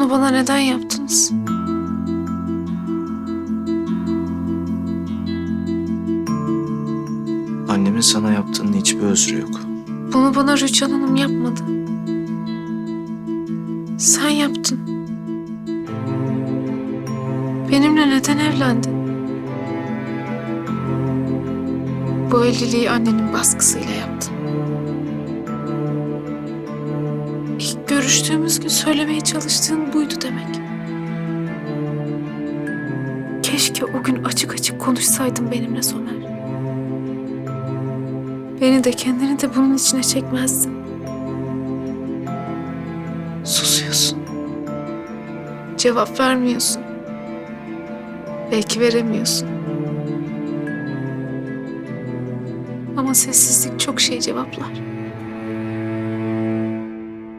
Bunu bana neden yaptınız? Annemin sana yaptığının hiçbir özrü yok. Bunu bana Rüçhan Hanım yapmadı. Sen yaptın. Benimle neden evlendin? Bu evliliği annenin baskısıyla yaptın. Görüştüğümüz gün söylemeye çalıştığın buydu demek. Keşke o gün açık açık konuşsaydın benimle Somer. Beni de kendini de bunun içine çekmezdin. Susuyorsun. Cevap vermiyorsun. Belki veremiyorsun. Ama sessizlik çok şey cevaplar.